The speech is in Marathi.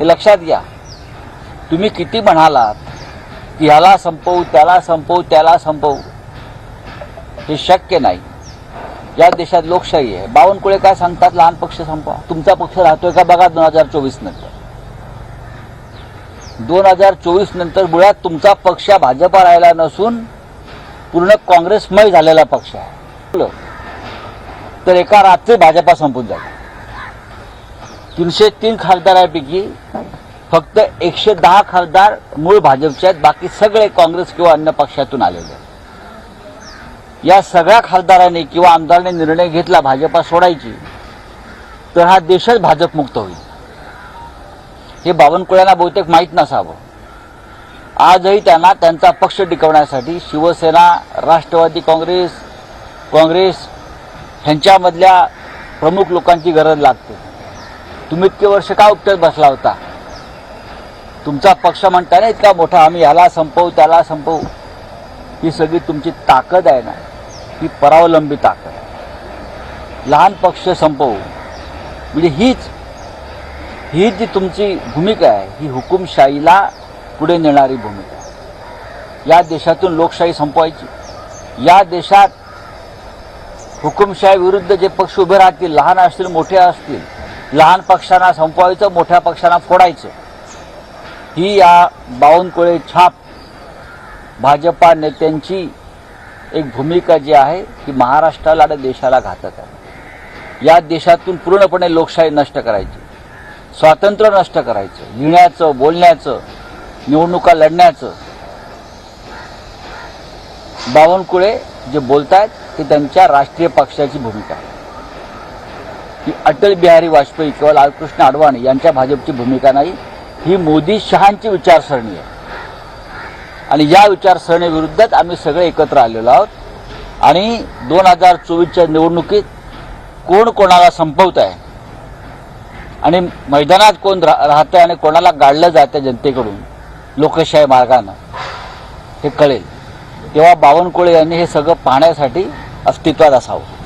हे लक्षात घ्या. तुम्ही किती म्हणालात की ह्याला संपवू त्याला संपवू त्याला संपवू? हे शक्य नाही. या देशात लोकशाही आहे. बावनकुळे काय सांगतात? लहान पक्ष संपवा. तुमचा पक्ष राहतोय का? बघा दोन हजार चोवीस नंतर. दोन हजार चोवीस नंतर मुळात तुमचा पक्ष भाजपा राहिला नसून पूर्ण काँग्रेसमय झालेला पक्ष आहे. तर एका रात्री भाजपा संपून जाईल. तीनशे तीन खासदारांपैकी फक्त एकशे दहा खासदार मूळ भाजपचे आहेत. बाकी सगळे काँग्रेस किंवा अन्य पक्षातून आलेले आहेत. या सगळ्या खासदारांनी किंवा आमदारांनी निर्णय घेतला भाजपा सोडायची तर हा देशच भाजपमुक्त होईल. हे बावनकुळ्यांना बहुतेक माहीत नसावं. आजही त्यांना त्यांचा पक्ष टिकवण्यासाठी शिवसेना राष्ट्रवादी काँग्रेस काँग्रेस ह्यांच्यामधल्या प्रमुख लोकांची गरज लागते. तुम्ही इतके वर्ष का उपटत बसला होता? तुमचा पक्ष म्हणता ना इतका मोठा आम्ही याला संपवू त्याला संपवू. ही सगळी तुमची ताकद आहे ना. ही परावलंबी ताकद. आहे लहान पक्ष संपवू. म्हणजे हीच ही जी तुमची भूमिका आहे ही हुकुमशाहीला पुढे नेणारी भूमिका आहे. या देशातून लोकशाही संपवायची. या देशात हुकुमशाही विरुद्ध जे पक्ष उभे राहतील लहान असतील मोठे असतील लहान पक्षांना संपवायचं मोठ्या पक्षांना फोडायचं. ही या बावनकुळे छाप भाजपा नेत्यांची एक भूमिका जी आहे ती महाराष्ट्राला आणि देशाला घातक आहे. या देशातून पूर्णपणे लोकशाही नष्ट करायची स्वातंत्र्य नष्ट करायचं लिहिण्याचं बोलण्याचं निवडणुका लढण्याचं. बावनकुळे जे बोलतायत ते त्यांच्या राष्ट्रीय पक्षाची भूमिका आहे. ही अटल बिहारी वाजपेयी किंवा लालकृष्ण अडवाणी यांच्या भाजपची भूमिका नाही ही मोदी शहांची विचारसरणी आहे. आणि या विचारसरणीविरुद्धच आम्ही सगळे एकत्र आलेलो आहोत. आणि दोन हजार चोवीसच्या निवडणुकीत कोण कोणाला संपवत आहे? आणि मैदानात कोण रा राहतं आणि कोणाला गाडलं जातं जनतेकडून लोकशाही मार्गानं हे कळेल. तेव्हा बावनकुळे यांनी हे सगळं पाहण्यासाठी अस्तित्वात असावं.